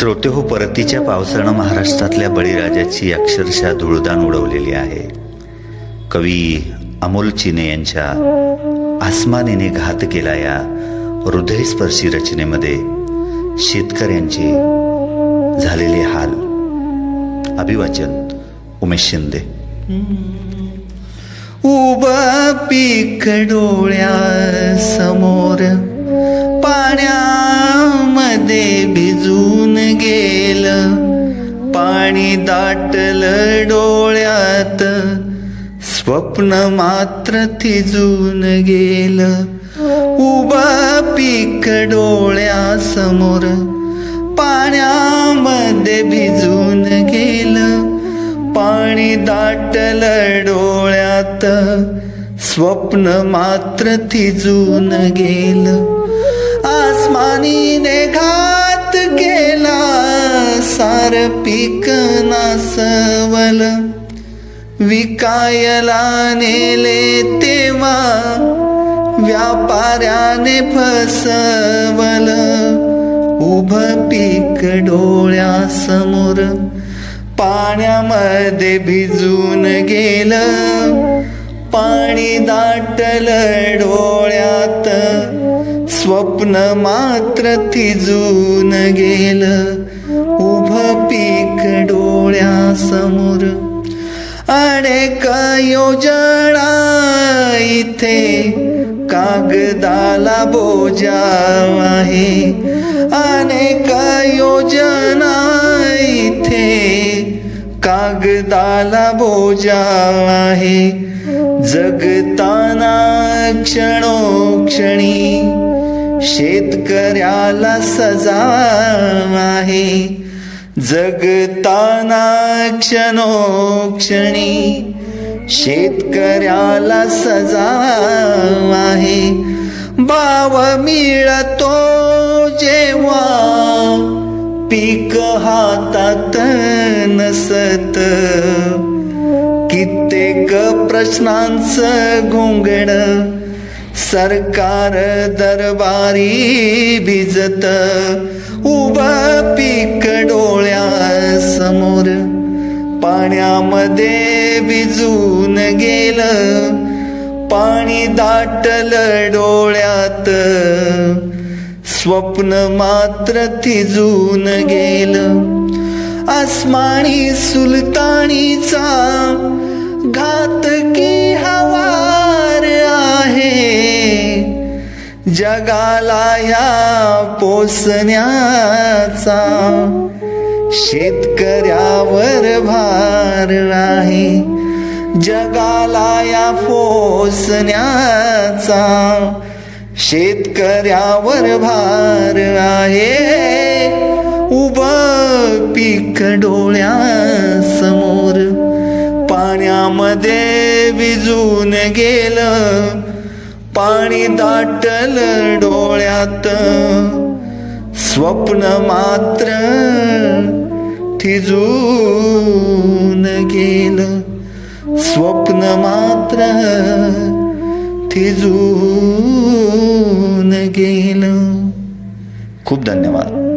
श्रोते हो परतीच्या पावसानं महाराष्ट्रातल्या बळीराजाची अक्षरशः धुळदान उडवलेली आहे. कवी अमोल चिने यांच्या आसमानीने घात केला या हृदयस्पर्शी रचनेमध्ये शेतकऱ्यांचे झालेले हाल. अभिवाचन उमेश शिंदे. उभा पीक डोळ्या समोर डोळ्यात स्वप्न मात्र थिजून गेलं. उभा पीक डोळ्यासमोर पाण्यामध्ये भिजून गेलं. पाणी दाटलं डोळ्यात स्वप्न मात्र थिजून गेलं. आसमानीने घात केला सार पीक नासवल. विकायला नेले तेव्हा व्यापाऱ्याने फसवल. उभ पीक डोळ्यासमोर पाण्यामध्ये भिजून गेलं. पाणी दाटलं डोळ्यात स्वप्न मात्र थिजून गेलं. उभ पीक डोळ्यासमोर अनेक योजना इथे कागदाला बोजा आहे अनेक योजना इथे कागदाला बोजा आहे जगताना क्षणोक्षणी शेतकऱ्याला सजा आहे जगताना क्षणोक्षणी शेतकऱ्याला सजा आहे भाव मिळतो जेव्हा पीक हातात नसत. कित्येक प्रश्नांचं गुंगण सरकार दरबारी भिजत. उभं पीक समोर पाण्यामध्ये भिजून गेलं. पाणी दाटलं डोळ्यात. स्वप्न मात्र थिजून गेलं. आसमानी सुलतानीचा घात की हवार आहे. जगाला या पोसण्याचा शेतकऱ्यावर भार नाही. जगाला या पोसण्याचा शेतकऱ्यावर भार आहे. उभं पीक डोळ्यासमोर पाण्यामध्ये भिजून गेलं. पाणी दाटलं डोळ्यात. स्वप्न मात्र थिजून गेलं. स्वप्न मात्र थिजून गेलं. खूप धन्यवाद.